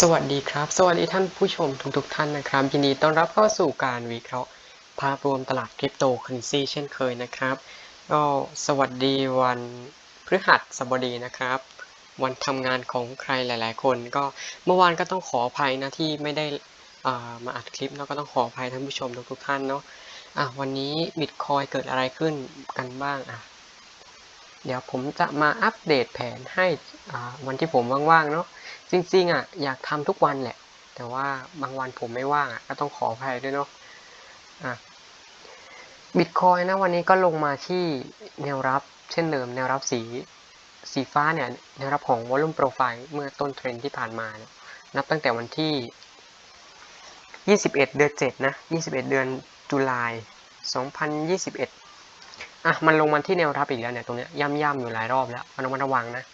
สวัสดีครับ สวัสดีท่านผู้ชมทุกๆทท่านนะครับ ยินดีต้อนรับเข้าสู่การวิเคราะห์ ภาพรวมตลาดคริปโตเคอเรนซีเช่นเคยนะครับก็สวัสดีวันพฤหัสบดีนะครับ วันทำงานของใครหลาย ๆ คน ก็เมื่อวานก็ต้องขออภัยนะที่ไม่ได้อ่ามาอัดคลิปแล้วก็ต้องขออภัยท่านผู้ชมทุกๆท่านเนาะอะวันนี้บิตคอยเกิดอะไรขึ้นกันบ้างอะ เดี๋ยวผมจะมาอัปเดตแผนให้วันที่ผมว่างๆเนาะจริงๆอะอยากทำทุกวันแหละ แต่ว่าบางวันผมไม่ว่างอะก็ต้องขออภัยด้วยเนาะอะบิตคอยนะวันนี้ก็ลงมาที่แนวรับเช่นเดิมแนวรับสีสีฟ้าเนี่ยแนวรับของ volume profile เมื่อต้นเทรนที่ผ่านมาเนี่ยนับตั้งแต่วันที่ 21 เดือน 7 นะ 21 เดือนตุลาคม2021 อะมันลงมาที่แนวรับอีกแล้วเนี่ยตรงเนี้ยย่ำๆอยู่หลายรอบแล้วมันต้องระวังนะ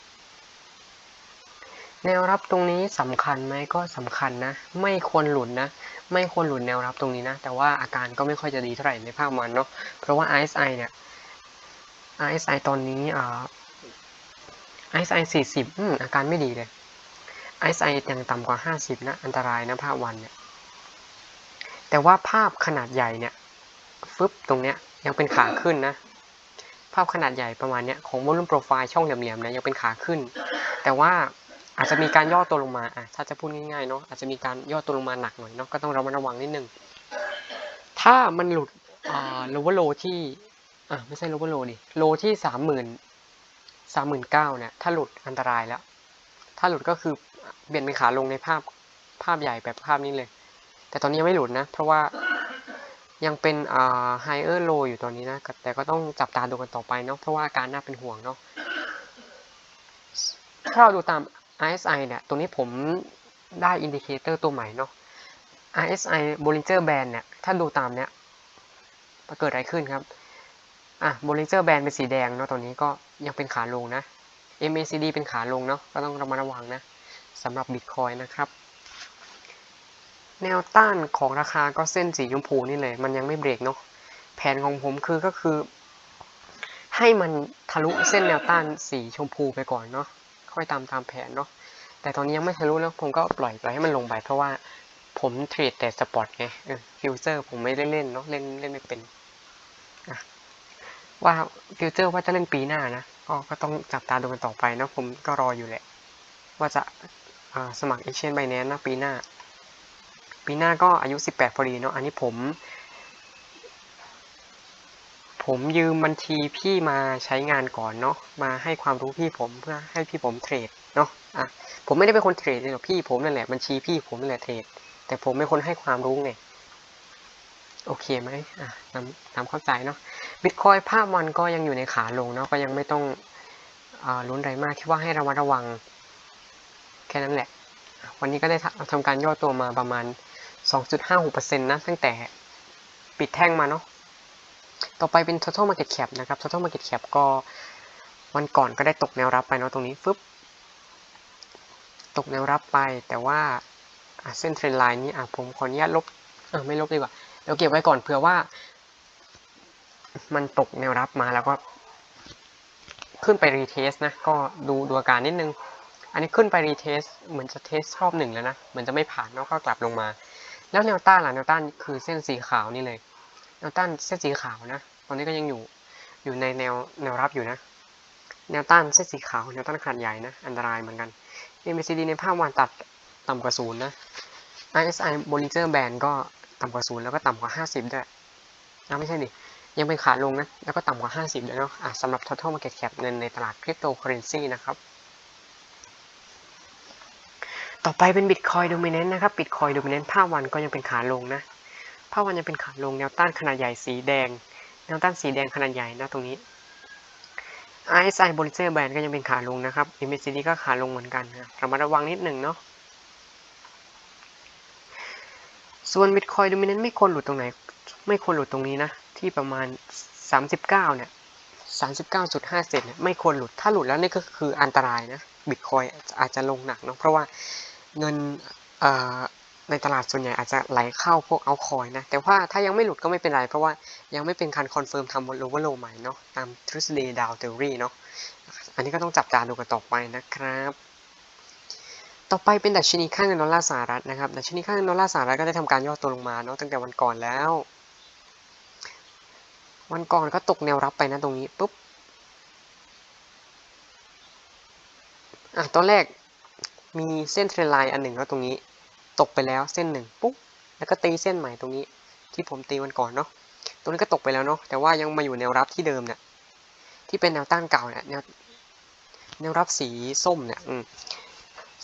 แนวรับตรงนี้สำคัญไหมก็สำคัญนะ ไม่ควรหลุดนะ ไม่ควรหลุดแนวรับตรงนี้นะ แต่ว่าอาการก็ไม่ค่อยจะดีเท่าไหร่ในภาคมันเนาะเพราะว่า RSI เนี่ย RSI ตอนนี้อ่า RSI 40อืมอาการไม่ดีเลย RSI ยังต่ำกว่า 50 นะ อันตรายนะภาพวันเนี่ยแต่ว่าภาพขนาดใหญ่เนี่ยฟึบตรงเนี้ยยังเป็นขาขึ้นนะ ภาพขนาดใหญ่ประมาณเนี้ยของ volume profile ช่องเหลี่ยมๆนะยังเป็นขาขึ้น แต่ว่าอาจจะมีการย่อตัวลงมาอะถ้าจะพูดง่ายๆเนาะอาจจะมีการย่อตัวลงมาหนักหน่อยเนาะก็ต้องระมัดระวังนิดนึงถ้ามันหลุดอ่า lower low ที่อะไม่ใช่ lower low ดิ low ที่สามหมื่นสามหมื่นเก้าเนี่ยถ้าหลุดอันตรายแล้ว ถ้าหลุดก็คือเปลี่ยนเป็นขาลงในภาพภาพใหญ่แบบภาพนี้เลย แต่ตอนนี้ยังไม่หลุดนะ เพราะว่า ยังเป็นอ่า higher low อยู่ตอนนี้นะ แต่ก็ต้องจับตาดูกันต่อไปเนาะเพราะว่าอาการน่าเป็นห่วงเนาะถ้าเราดูตาม RSI เนี่ย ตรงนี้ผมได้อินดิเคเตอร์ตัวใหม่เนาะ RSI Bollinger Band เนี่ย ถ้าดูตามเนี้ยจะเกิดอะไรขึ้นครับ อะ Bollinger Band เป็นสีแดงเนาะ ตอนนี้ก็ยังเป็นขาลงนะ MACD เป็นขาลงเนาะ ก็ต้องระมัดระวังนะสำหรับ Bitcoin นะครับ แนวต้านของราคาก็เส้นสีชมพูนี่เลย มันยังไม่เบรกเนาะแผนของผมคือก็คือ ให้มันทะลุเส้นแนวต้านสีชมพูไปก่อนเนาะค่อยตามตามแผนเนาะแต่ตอนนี้ยังไม่ทะลุแล้วผมก็ปล่อยปล่อยให้มันลงไปเพราะว่าผมเทรดแต่สปอร์ตไงฟิวเจอร์ผมไม่ได้เล่นเนาะเล่นเล่นไม่เป็นว่าฟิวเจอร์ว่าจะเล่นปีหน้านะก็ก็ต้องจับตาดูกันต่อไปเนาะผมก็รออยู่แหละ ว่าจะสมัคร Exchange Binance นะปีหน้า ปีหน้าก็อายุ 18พอดีเนาะอันนี้ผม ผมยืมบัญชีพี่มาใช้งานก่อนเนาะมาให้ความรู้พี่ผมเพื่อให้พี่ผมเทรดเนาะอะผมไม่ได้เป็นคนเทรดเลยหรอกพี่ผมนั่นแหละบัญชีพี่ผมนั่นแหละเทรดแต่ผมเป็นคนให้ความรู้ไงโอเคไหมอะตามตามเข้าใจเนาะบิตคอยภาพวันก็ยังอยู่ในขาลงเนาะก็ยังไม่ต้องอ่าลุ้นอะไรมากคิดว่าให้ระมัดระวัง แค่นั้นแหละ วันนี้ก็ได้ทำการย่อตัวมาประมาณ 2.56%นะตั้งแต่ปิดแท่งมาเนาะต่อไปเป็น total market cap นะครับ total market cap ก็วันก่อนก็ได้ตกแนวรับไปเนาะตรงนี้ฟึบตกแนวรับไปแต่ว่าเส้นเทรนไลน์นี้อะผมขออนุญาตลบอะไม่ลบดีกว่าเดี๋ยวเก็บไว้ก่อนเผื่อว่า มันตกแนวรับมาแล้วก็ขึ้นไปรีเทสนะ ก็ดูดูอาการนิดนึง อันนี้ขึ้นไปรีเทสเหมือนจะเทสรอบหนึ่งแล้วนะ เหมือนจะไม่ผ่านแล้วก็กลับลงมา แล้วแนวต้านล่ะแนวต้านคือเส้นสีขาวนี่เลยแนวต้านเส้นสีขาวนะ ตอนนี้ก็ยังอยู่อยู่ในแนวแนวรับอยู่นะ แนวต้านเส้นสีขาวแนวต้านขนาดใหญ่นะ อันตรายเหมือนกัน MACD ในภาพวันตัดต่ำกว่าศูนย์นะ RSI Bollinger Band ก็ต่ำกว่าศูนย์แล้วก็ต่ำกว่า 50 ด้วยนะไม่ใช่ดิ ยังเป็นขาลงนะ แล้วก็ต่ำกว่า 50 ด้วยเนาะะสำหรับ total market cap เงินในตลาด cryptocurrency นะครับ ต่อไปเป็น Bitcoin Dominant นะครับ Bitcoin Dominant ภาพวันก็ยังเป็นขาลงนะภาพวันยังเป็นขาลงแนวต้านขนาดใหญ่สีแดง แนวต้านสีแดงขนาดใหญ่นะตรงนี้ RSI Bollinger Band ก็ยังเป็นขาลงนะครับ MACD ก็ขาลงเหมือนกันนะระมัดระวังนิดหนึ่งเนาะส่วน Bitcoin Dominant ไม่ควรหลุดตรงไหน ไม่ควรหลุดตรงนี้นะ ที่ประมาณ 39 เนี่ย 39.5เซนเนี่ยไม่ควรหลุดถ้าหลุดแล้วนี่ก็คืออันตรายนะ Bitcoin อาจจะลงหนักเนาะเพราะว่า เงินในตลาดส่วนใหญ่อาจจะไหลเข้าพวกเอาคอยนะ แต่ว่าถ้ายังไม่หลุดก็ไม่เป็นไร เพราะว่ายังไม่เป็นการคอนเฟิร์มทำโลเวอร์โลใหม่เนาะตามทฤษฎีดาวเทอรี่เนาะอันนี้ก็ต้องจับตาดูกันต่อไปนะครับ ต่อไปเป็นดัชนีค่าเงินดอลลาร์สหรัฐนะครับดัชนีค่าเงินดอลลาร์สหรัฐก็ได้ทำการย่อตัวลงมาเนาะตั้งแต่วันก่อนแล้ว วันก่อนก็ตกแนวรับไปนะตรงนี้ปุ๊บอะตอนแรก มีเส้นเทรนไลน์อันหนึ่งแล้วตรงนี้ ตกไปแล้วเส้นหนึ่งปุ๊บแล้วก็ตีเส้นใหม่ตรงนี้ ที่ผมตีวันก่อนเนาะตรงนี้ก็ตกไปแล้วเนาะแต่ว่ายังมาอยู่แนวรับที่เดิมเนี่ยที่เป็นแนวต้านเก่าเนี่ยแนวแนวรับสีส้มเนี่ย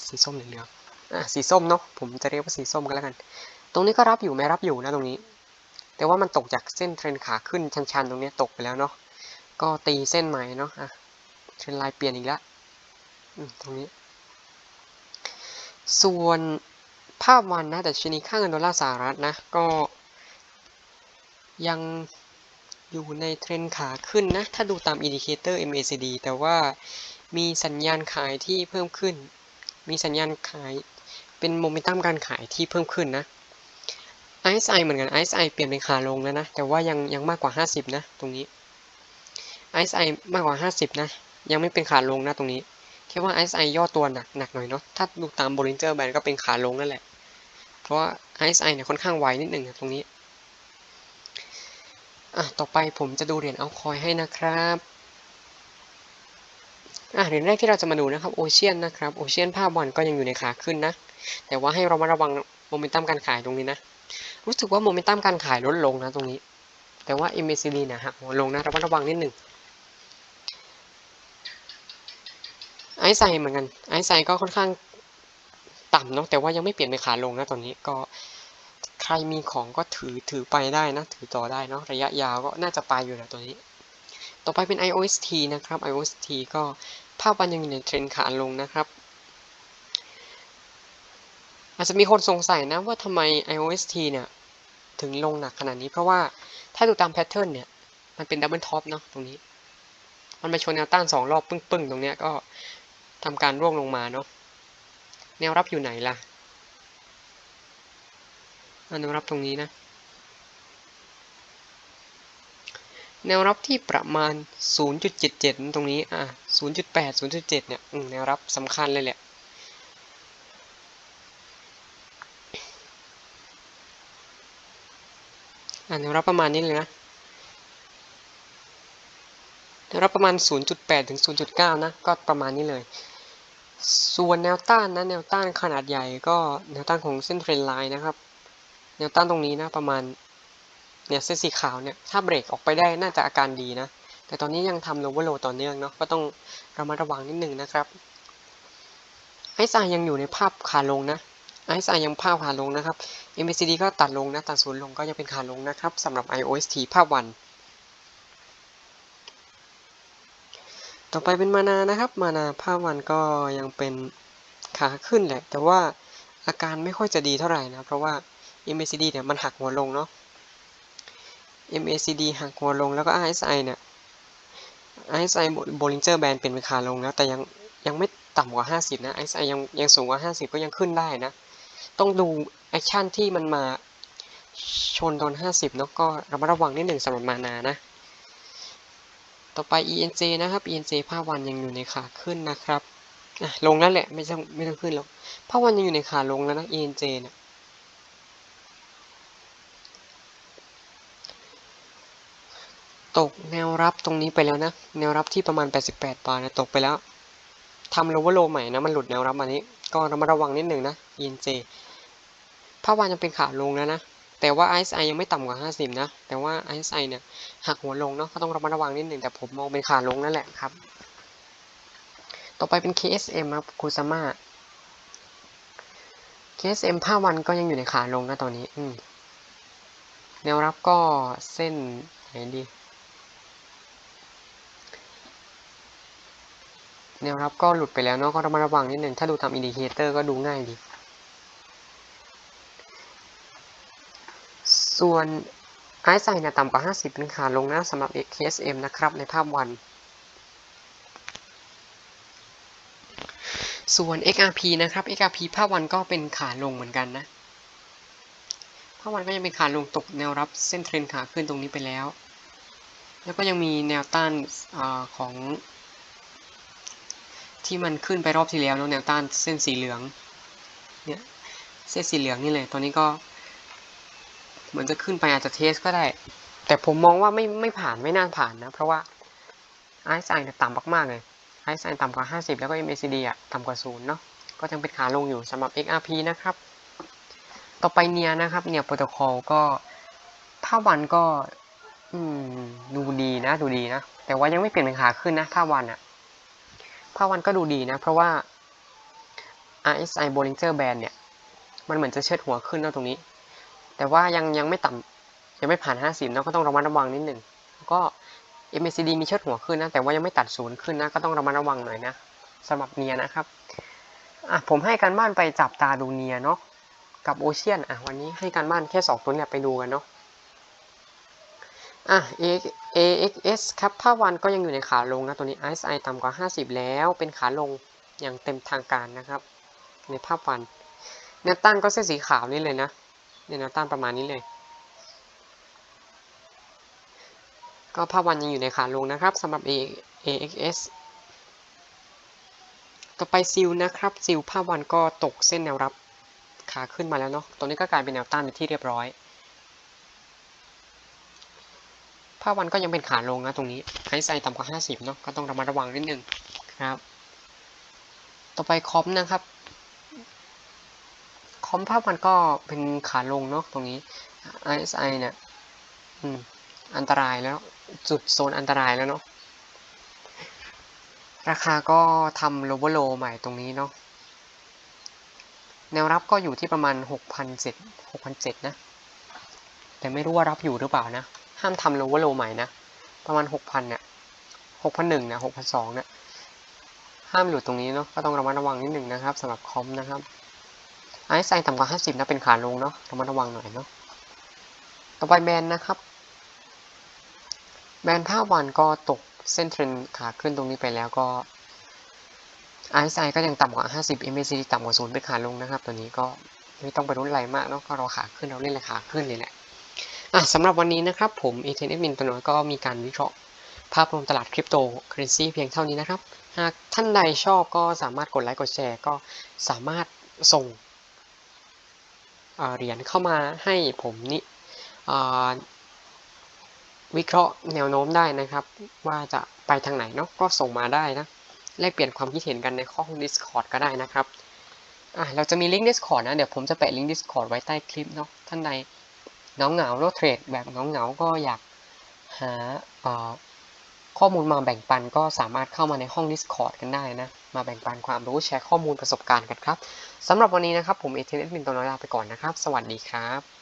สีส้มเหลืองอะสีส้มเนาะผมจะเรียกว่าสีส้มกันแล้วกัน ตรงนี้ก็รับอยู่ไหมรับอยู่นะตรงนี้ แต่ว่ามันตกจากเส้นเทรนขาขึ้นชันๆ ตรงนี้ตกไปแล้วเนาะก็ตีเส้นใหม่เนาะอะเทรนไลน์เปลี่ยนอีกแล้วตรงนี้ ส่วนภาพวันนะแต่ชนีค่าเงินดอลลาร์สหรัฐนะ ก็ยังอยู่ในเทรนขาขึ้นนะ ถ้าดูตามอินดิเคเตอร์ MACD แต่ว่ามีสัญญาณขายที่เพิ่มขึ้น มีสัญญาณขายเป็นโมเมนตัมการขายที่เพิ่มขึ้นนะ RSI เหมือนกัน RSI เปลี่ยนเป็นขาลงแล้วนะ แต่ว่ายังยังมากกว่า 50 นะ ตรงนี้ RSI มากกว่า 50 นะ ยังไม่เป็นขาลงนะตรงนี้ แค่ว่า RSI ย่อตัวหนักหนักหน่อยเนาะ ถ้าดูตาม Bollinger Band ก็เป็นขาลงนั่นแหละ เพราะว่า RSI เนี่ยค่อนข้างไวนิดหนึ่งตรงนี้ อะ ต่อไปผมจะดูเหรียญเอาคอยให้นะครับ อะ เหรียญแรกที่เราจะมาดูนะครับโอเชียนนะครับ โอเชียนภาพวันก็ยังอยู่ในขาขึ้นนะ แต่ว่าให้เรามาระวังโมเมนตัมการขายตรงนี้นะ รู้สึกว่าโมเมนตัมการขายลดลงนะตรงนี้ แต่ว่า MACD นะหักหัวลงนะระมัดระวังนิดหนึ่งไอ ซ์ไซเหมือนกันไอซ์ไซก็ค่อนข้างต่ำเนาะแต่ว่ายังไม่เปลี่ยนเป็นขาลงนะตอนนี้ก็ใครมีของก็ถือถือไปได้นะ ถือต่อได้เนาะระยะยาวก็น่าจะไปอยู่แหละตัวนี้ ต่อไปเป็น IOST นะครับ IOST ก็ภาพวันยังอยู่ในเทรนขาลงนะครับ อาจจะมีคนสงสัยนะว่าทำไม IOST เนี่ยถึงลงหนักขนาดนี้เพราะว่าถ้าดูตามแพทเทิร์นเนี่ย มันเป็นดับเบิลท็อปเนาะตรงนี้ มันไปชนแนวต้านสองรอบปึ้งๆ ตรงเนี้ยก็ ทำการร่วงลงมาเนาะแนวรับอยู่ไหนล่ะแนวรับตรงนี้นะ แนวรับที่ประมาณ 0.77 ตรงนี้อะ0.8 0.7 เนี่ยแนวรับสำคัญเลยแหละอะแนวรับประมาณนี้เลยนะ แนวรับประมาณ 0.8 ถึง 0.9 นะ ก็ประมาณนี้เลย ส่วนแนวต้านนะ แนวต้านขนาดใหญ่ก็แนวต้านของเส้นเทรนไลน์นะครับ แนวต้านตรงนี้นะประมาณเนี่ยเส้นสีขาวเนี่ยถ้าเบรกออกไปได้น่าจะอาการดีนะ แต่ตอนนี้ยังทำ lower low ต่อเนื่องเนาะก็ต้องระมัดระวังนิดนึงนะครับไอซ์ไอยังอยู่ในภาพขาลงนะไอซ์ไอยังภาพขาลงนะครับ MACD ก็ตัดลงนะตัดศูนย์ลงก็ยังเป็นขาลงนะครับสำหรับ IOST ภาพวัน ต่อไปเป็นมานานะครับ มานาภาพวันก็ยังเป็นขาขึ้นแหละ แต่ว่าอาการไม่ค่อยจะดีเท่าไหร่นะ เพราะว่า MACD เนี่ยมันหักหัวลงเนาะ MACD หักหัวลงแล้วก็ RSI เนี่ย RSI Bollinger Band เป็นขาลงแล้ว แต่ยังยังไม่ต่ำกว่า 50 นะ RSI ยังยังสูงกว่า 50 ก็ยังขึ้นได้นะ ต้องดูแอคชั่นที่มันมาชนตอน50 เนาะก็ระมัดระวังนิดหนึ่งสำหรับมานานะ ต่อไป ENJ นะครับ ENJ ภาพวันยังอยู่ในขาขึ้นนะครับลงนั่นแหละไม่ต้องไม่ต้องขึ้นหรอกภาพวันยังอยู่ในขาลงแล้วนะ ENJ นี่ยตกแนวรับตรงนี้ไปแล้วนะ แนวรับที่ประมาณ 88 บาทนะตกไปแล้วทำ lower low ใหม่นะมันหลุดแนวรับมานี้ ก็ระมัดระวังนิดหนึ่งนะ ENJ ภาพวันยังเป็นขาลงแล้วนะ แต่ว่า RSI ยังไม่ต่ำกว่า 50 นะ แต่ว่า RSI เนี่ยหักหัวลงเนาะก็ต้องระมัดระวังนิดหนึ่งแต่ผมมองเป็นขาลงนั่นแหละครับ ต่อไปเป็น KSM ครับคูซาม่า KSM ภาวันก็ยังอยู่ในขาลงนะตอนนี้อืมแนวรับก็เส้นไหนดี แนวรับก็หลุดไปแล้วเนาะก็ระมัดระวังนิดหนึ่งถ้าดูตามอินดิเคเตอร์ก็ดูง่ายดี ส่วน RSI เนี่ยต่ำกว่า 50 เป็นขาลงนะสำหรับ KSM นะครับ ในภาพวัน ส่วน XRP นะครับ XRP ภาพวันก็เป็นขาลงเหมือนกันนะ ภาพวันก็ยังเป็นขาลงตกแนวรับเส้นเทรนขาขึ้นตรงนี้ไปแล้ว แล้วก็ยังมีแนวต้านอของ ที่มันขึ้นไปรอบที่แล้วแนวต้านเส้นสีเหลือง เนี่ย เส้นสีเหลืองนี่เลยตัวนี้ก็ เหมือนจะขึ้นไปอาจจะเทสก็ได้ แต่ผมมองว่าไม่ไม่ผ่านไม่น่าผ่านนะ เพราะว่าไอซ์ไซน์ต่ำมากๆเลยไอซ์ไซน์ต่ำกว่า 50 แล้วก็ MACD อะต่ำกว่าศูนย์เนาะก็ยังเป็นขาลงอยู่สำหรับ XRP นะครับ ต่อไปเนียนะครับเนียโปรโตคอลก็ถ้าวันก็ดูดีนะดูดีนะ แต่ว่ายังไม่เปลี่ยนเป็นขาขึ้นนะถ้าวันอะถ้าวันก็ดูดีนะ เพราะว่า RSI Bollinger Band เนี่ย มันเหมือนจะเชิดหัวขึ้นแล้วตรงนี้ แต่ว่ายังยังไม่ต่ำยังไม่ผ่าน 50เนาะก็ต้องระมัดระวังนิดหนึ่งก็ MACD มีเชิดหัวขึ้นนะ แต่ว่ายังไม่ตัดศูนย์ขึ้นนะ ก็ต้องระมัดระวังหน่อยนะสำหรับเนียนะครับอะผมให้การบ้านไปจับตาดูเนียเนาะกับโอเชียนอะวันนี้ให้การบ้านแค่สองตัวเนี่ยไปดูกันเนาะอะ AXS ครับภาพวันก็ยังอยู่ในขาลงนะ ตัวนี้ RSI ต่ำกว่า 50 แล้วเป็นขาลงอย่างเต็มทางการนะครับ ในภาพวันแนวต้านก็เส้นสีขาวนี่เลยนะ เนี่ยแนวต้านประมาณนี้เลย ก็ภาพวันยังอยู่ในขาลงนะครับสำหรับ AXS ต่อไปซิลนะครับซิลภาพวันก็ตกเส้นแนวรับขาขึ้นมาแล้วเนาะตัวนี้ก็กลายเป็นแนวต้านเป็นที่เรียบร้อย ภาพวันก็ยังเป็นขาลงนะตรงนี้ไฮไซต่ำกว่า 50เนาะก็ต้องระมัดระวังนิดนึงครับ ต่อไปคอมนะครับ คอมภาพมันก็เป็นขาลงเนาะตรงนี้ RSI เนี่ยอืมอันตรายแล้วจุดโซนอันตรายแล้วเนาะราคาก็ทำโลเวอร์โลใหม่ตรงนี้เนาะแนวรับก็อยู่ที่ประมาณ 6,007 6,007นะ แต่ไม่รู้ว่ารับอยู่หรือเปล่านะ ห้ามทำโลเวอร์โลใหม่นะ ประมาณ 6,000เนี่ย6,001นะ6,002เนี่ยห้ามหลุดตรงนี้เนาะก็ต้องระมัดระวังนิดหนึ่งนะครับสำหรับคอมนะครับ ไอซ์ไซต่ำกว่า 50 นะ เป็นขาลงเนาะระมัดระวังหน่อยเนาะ ต่อไปแบนนะครับ แบนภาพวันก็ตกเส้นเทรนขาขึ้นตรงนี้ไปแล้วก็ RSI ก็ยังต่ำกว่า 50 MACD ต่ำกว่าศูนย์เป็นขาลงนะครับ ตัวนี้ก็ไม่ต้องไปรุ้นอะไรมากเนาะ ก็รอขาขึ้นเราเล่นเลยขาขึ้นเลยแหละอะสำหรับวันนี้นะครับผม e t n f m i n ตัวน้อยก็มีการวิเคราะห์ภาพรวมตลาดคริปโตเคอเรนซีเพียงเท่านี้นะครับ หากท่านใดชอบก็สามารถกดไลค์กดแชร์ก็สามารถส่ง เหรียญเข้ามาให้ผมนี่วิเคราะห์แนวโน้มได้นะครับ ว่าจะไปทางไหนเนาะก็ส่งมาได้นะแลกเปลี่ยนความคิดเห็นกันในห้อง Discord ก็ได้นะครับอะเราจะมีลิงก์ Discord นะ เดี๋ยวผมจะแปะลิงก์ Discord ไว้ใต้คลิปเนาะท่านใดเหงาเหงาแล้วเทรดแบบเหงาเหงาก็อยากหาข้อมูลมาแบ่งปันก็สามารถเข้ามาในห้อง Discord กันได้นะ มาแบ่งปันความรู้แชร์ข้อมูลประสบการณ์กันครับ สำหรับวันนี้นะครับผมเอเทนเอดมินตัวน้อยลาไปก่อนนะครับ สวัสดีครับ